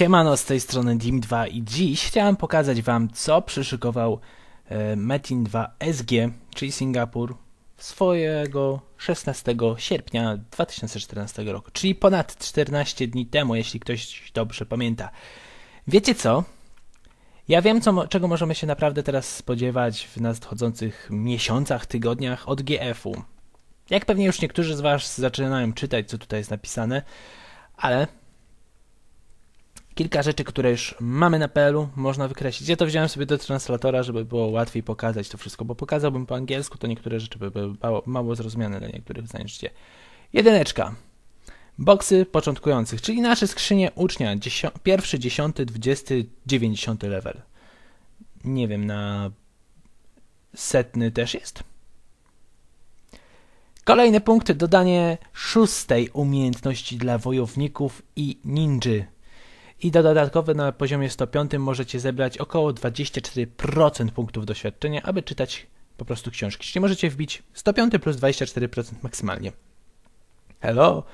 Siemano, z tej strony Dim2 i dziś chciałem pokazać Wam, co przyszykował e, Metin 2 SG, czyli Singapur, swojego 16 sierpnia 2014 roku, czyli ponad 14 dni temu, jeśli ktoś dobrze pamięta. Wiecie co? Ja wiem, co, czego możemy się naprawdę teraz spodziewać w nadchodzących miesiącach, tygodniach od GF-u. Jak pewnie już niektórzy z Was zaczynają czytać, co tutaj jest napisane, ale kilka rzeczy, które już mamy na PL-u, można wykreślić. Ja to wziąłem sobie do translatora, żeby było łatwiej pokazać to wszystko, bo pokazałbym po angielsku, to niektóre rzeczy by były mało, mało zrozumiane dla niektórych znajdziecie. Jedyneczka. Boksy początkujących, czyli nasze skrzynie ucznia, pierwszy, dziesiąty, dwudziesty, dziewięćdziesiąty level. Nie wiem, na setny też jest? Kolejny punkt, dodanie szóstej umiejętności dla wojowników i ninży. I do dodatkowe na poziomie 105 możecie zebrać około 24% punktów doświadczenia, aby czytać po prostu książki. Czyli możecie wbić 105 plus 24% maksymalnie. Hello!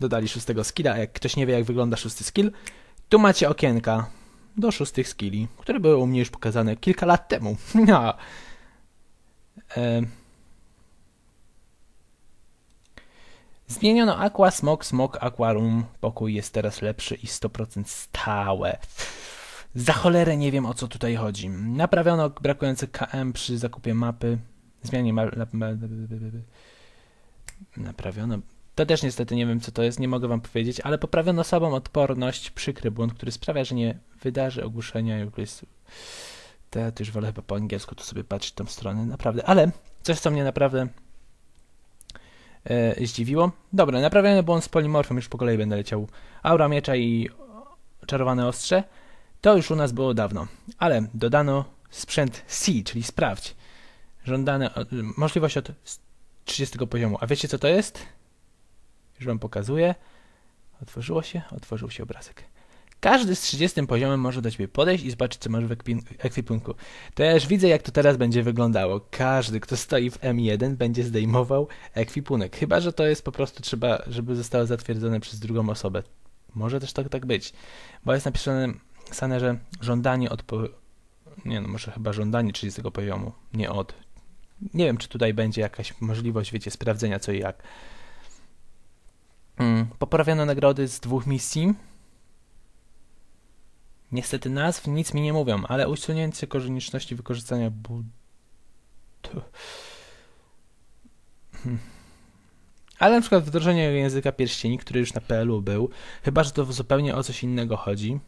Dodali szóstego skilla. Jak ktoś nie wie, jak wygląda szósty skill, tu macie okienka do szóstych skilli, które były u mnie już pokazane kilka lat temu. E Zmieniono Aqua, Smog, Smog, Aquarum. Pokój jest teraz lepszy i 100% stałe. Za cholerę nie wiem o co tutaj chodzi. Naprawiono brakujący KM przy zakupie mapy. Zmianie ma... Naprawiono. To też niestety nie wiem co to jest, nie mogę wam powiedzieć, ale poprawiono sobą odporność, przykry błąd, który sprawia, że nie wydarzy ogłuszenia i jest... To ja też wolę chyba po angielsku tu sobie patrzeć tą stronę, naprawdę. Ale coś co mnie naprawdę e, zdziwiło. Dobra, naprawiony błąd z polimorfem, już po kolei będę leciał. Aura miecza i czarowane ostrze. To już u nas było dawno, ale dodano sprzęt C, czyli sprawdź. Żądane, możliwość od 30 poziomu. A wiecie co to jest? Już wam pokazuję. Otworzyło się? Otworzył się obrazek. Każdy z 30 poziomem może do ciebie podejść i zobaczyć, co masz w ekwipunku. Już widzę, jak to teraz będzie wyglądało. Każdy, kto stoi w M1, będzie zdejmował ekwipunek. Chyba, że to jest po prostu trzeba, żeby zostało zatwierdzone przez drugą osobę. Może też tak, tak być. Bo jest napisane, napisane że żądanie od... Po... Nie no, może chyba żądanie 30 poziomu, nie od. Nie wiem, czy tutaj będzie jakaś możliwość, wiecie, sprawdzenia co i jak. Hmm. Poprawiono nagrody z dwóch misji Niestety nazw nic mi nie mówią, ale usunięcie konieczności wykorzystania bud... Hmm. Ale na przykład wdrożenie języka pierścieni, który już na PL-u był, chyba, że to zupełnie o coś innego chodzi.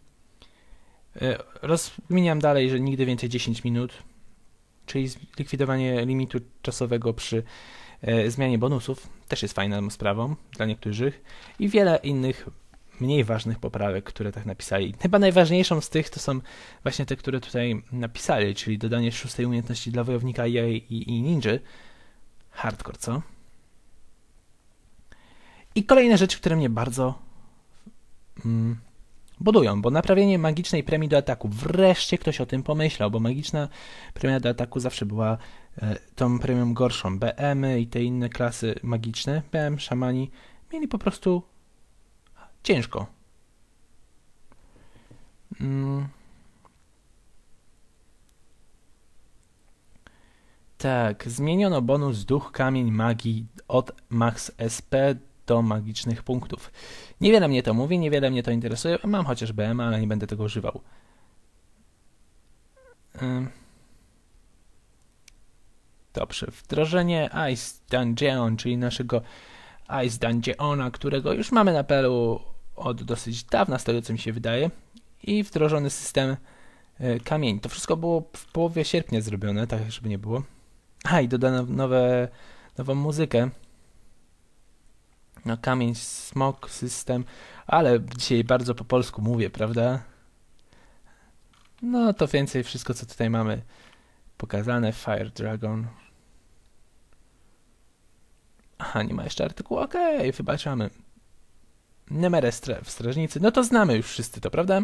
E, rozkminiam dalej, że nigdy więcej 10 minut, czyli likwidowanie limitu czasowego przy e, zmianie bonusów, też jest fajną sprawą dla niektórych i wiele innych mniej ważnych poprawek, które tak napisali. Chyba najważniejszą z tych to są właśnie te, które tutaj napisali, czyli dodanie szóstej umiejętności dla wojownika i, i, i ninja. Hardcore, co? I kolejne rzeczy, które mnie bardzo mm, budują, bo naprawienie magicznej premii do ataku. Wreszcie ktoś o tym pomyślał, bo magiczna premia do ataku zawsze była e, tą premią gorszą. BM y i te inne klasy magiczne, BM, szamani, mieli po prostu ciężko. Mm. Tak, zmieniono bonus duch, kamień, magii od max SP do magicznych punktów. Niewiele mnie to mówi, niewiele mnie to interesuje. Mam chociaż BM, ale nie będę tego używał. Dobrze, wdrożenie Ice Dungeon, czyli naszego Ice Dungeona, którego już mamy na pelu od dosyć dawna, z tego co mi się wydaje, i wdrożony system e, kamieni. To wszystko było w połowie sierpnia zrobione, tak żeby nie było. A i dodano nowe, nową muzykę. No, kamień, smog, system, ale dzisiaj bardzo po polsku mówię, prawda? No to więcej wszystko, co tutaj mamy pokazane. Fire Dragon. Aha, nie ma jeszcze artykułu. Okej, okay, wybaczamy. Nemerę w strażnicy, no to znamy już wszyscy to, prawda?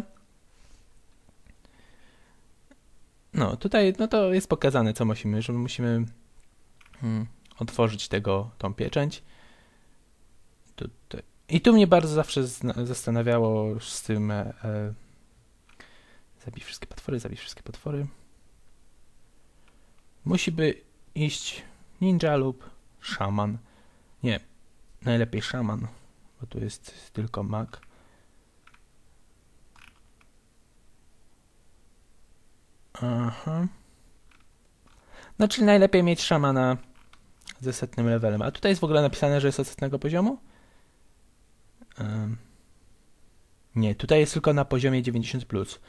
No, tutaj no to jest pokazane, co musimy, że musimy hmm, otworzyć tego, tą pieczęć. Tutaj. I tu mnie bardzo zawsze zastanawiało z tym e, Zabij wszystkie potwory, zabij wszystkie potwory. Musi by iść ninja lub szaman. Nie, najlepiej szaman, bo tu jest tylko mag. Aha. No, czyli najlepiej mieć szamana ze setnym levelem. A tutaj jest w ogóle napisane, że jest od setnego poziomu? Um. Nie, tutaj jest tylko na poziomie 90+. Plus.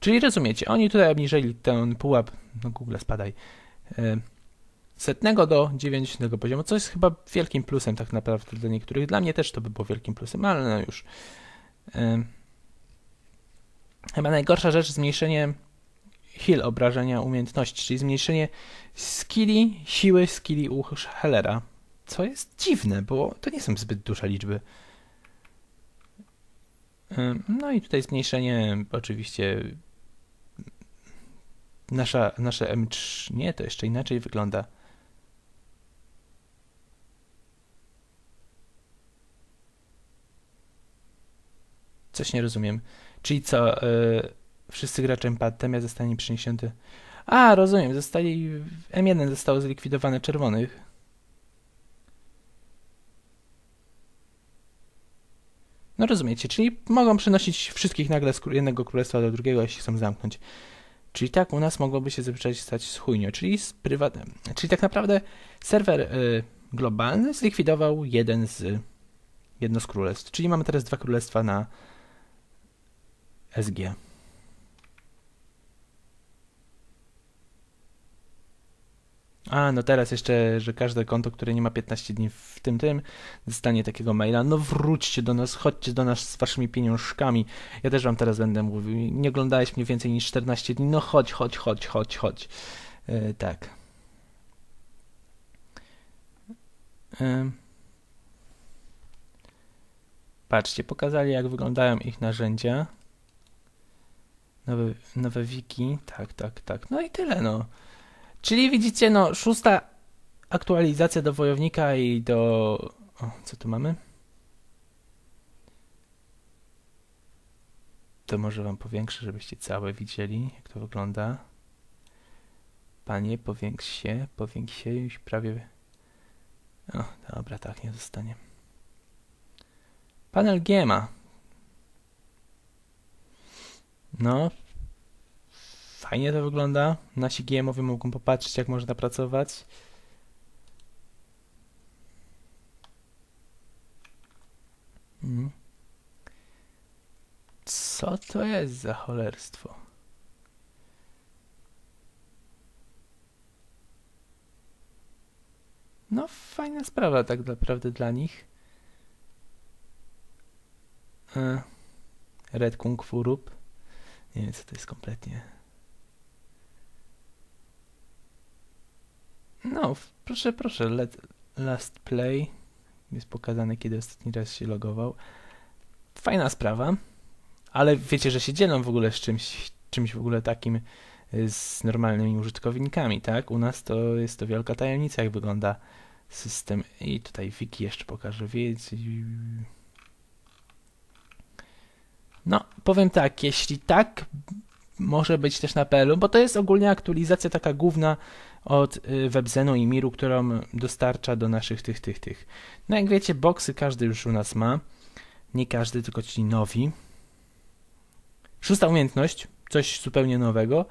Czyli rozumiecie, oni tutaj obniżyli ten pułap, no Google spadaj, setnego do 90 poziomu, co jest chyba wielkim plusem tak naprawdę dla niektórych. Dla mnie też to by było wielkim plusem, ale no już. Chyba najgorsza rzecz zmniejszenie heal obrażenia umiejętności, czyli zmniejszenie skilli, siły skilli u Hellera. Co jest dziwne, bo to nie są zbyt duże liczby. No i tutaj zmniejszenie oczywiście nasza, nasze M3, nie, to jeszcze inaczej wygląda. Coś nie rozumiem. Czyli co, yy, wszyscy gracze empatemia zostanie przeniesiony... A, rozumiem, zostali... M1 zostało zlikwidowane czerwonych. No rozumiecie, czyli mogą przenosić wszystkich nagle z jednego królestwa do drugiego, jeśli chcą zamknąć. Czyli tak u nas mogłoby się zazwyczaj stać z czyli z. Czyli tak naprawdę serwer y, globalny zlikwidował jeden z jedno z królestw. Czyli mamy teraz dwa królestwa na SG. A, no teraz jeszcze, że każde konto, które nie ma 15 dni w tym tym, dostanie takiego maila, no wróćcie do nas, chodźcie do nas z waszymi pieniążkami. Ja też wam teraz będę mówił, nie oglądałeś mnie więcej niż 14 dni, no chodź, chodź, chodź, chodź, chodź. Yy, tak. Yy. Patrzcie, pokazali jak wyglądają ich narzędzia. Nowe, nowe wiki, tak, tak, tak. No i tyle, no. Czyli widzicie, no, szósta aktualizacja do wojownika i do... O, co tu mamy? To może wam powiększę, żebyście całe widzieli, jak to wygląda. Panie, powiększ się, powiększ się, już prawie... O, dobra, tak, nie zostanie. Panel GMA. No, Fajnie to wygląda. Nasi GMowie mogą popatrzeć, jak można pracować. Hmm. Co to jest za cholerstwo? No, fajna sprawa tak naprawdę dla nich. E, Red Kung Fu Rup. Nie wiem, co to jest kompletnie. No, proszę, proszę, let, last play. Jest pokazane, kiedy ostatni raz się logował. Fajna sprawa, ale wiecie, że się dzielą w ogóle z czymś, czymś w ogóle takim y, z normalnymi użytkownikami, tak? U nas to jest to wielka tajemnica, jak wygląda system. I tutaj wiki jeszcze pokażę więcej. No, powiem tak, jeśli tak, może być też na PL-u, bo to jest ogólnie aktualizacja taka główna od y, WebZenu i Miru, którą dostarcza do naszych tych, tych, tych. No jak wiecie, boxy każdy już u nas ma. Nie każdy, tylko ci nowi. Szósta umiejętność, coś zupełnie nowego.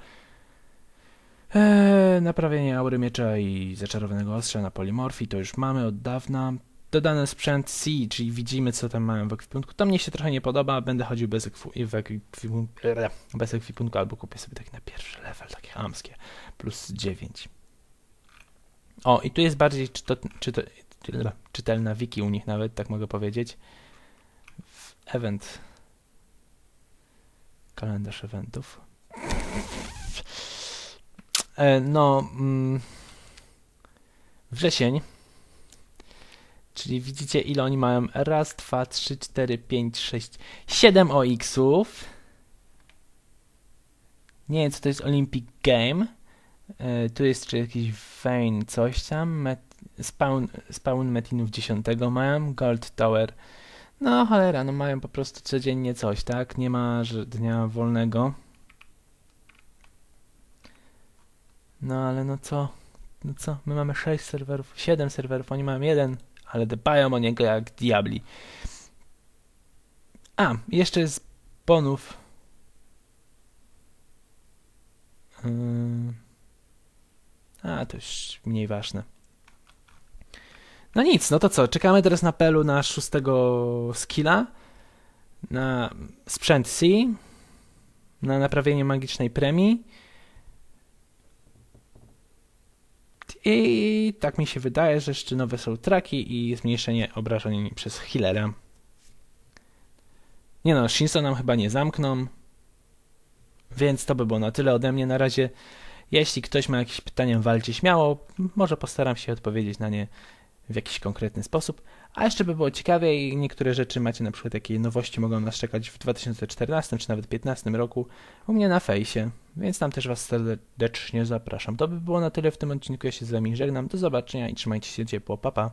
Eee, naprawienie aury miecza i zaczarowanego ostrza na polimorfii, to już mamy od dawna. Dodany sprzęt C, czyli widzimy co tam mają w ekwipunku. To mnie się trochę nie podoba, będę chodził bez, ekwipunku, bez ekwipunku albo kupię sobie taki na pierwszy level, takie hamskie, plus 9. O, i tu jest bardziej czyto, czyto, czytelna wiki u nich nawet, tak mogę powiedzieć. W event. Kalendarz eventów. E, no, mm, wrzesień. Czyli widzicie, ile oni mają? Raz, dwa, trzy, cztery, pięć, sześć, siedem OX-ów. Nie wiem, co to jest Olympic Game. E, tu jest czy jakiś Vein, coś tam. Met, spawn, spawn metinów 10 mają. Gold Tower. No cholera, no mają po prostu codziennie coś, tak? Nie ma dnia wolnego. No ale no co? No co? My mamy 6 serwerów, 7 serwerów, oni mają jeden, ale dbają o niego jak diabli. A, jeszcze z bonów. Ym. A, to już mniej ważne. No nic, no to co? Czekamy teraz na pelu na szóstego skilla, na sprzęt C, na naprawienie magicznej premii. I tak mi się wydaje, że jeszcze nowe są traki i zmniejszenie obrażeń przez healera. Nie no, Shinso nam chyba nie zamkną. Więc to by było na tyle ode mnie na razie. Jeśli ktoś ma jakieś pytania, walcie śmiało. Może postaram się odpowiedzieć na nie w jakiś konkretny sposób. A jeszcze by było ciekawie i niektóre rzeczy macie na przykład jakie nowości mogą nas czekać w 2014 czy nawet 2015 roku u mnie na fejsie, więc tam też Was serdecznie zapraszam. To by było na tyle w tym odcinku. Ja się z Wami żegnam. Do zobaczenia i trzymajcie się ciepło. Pa, pa.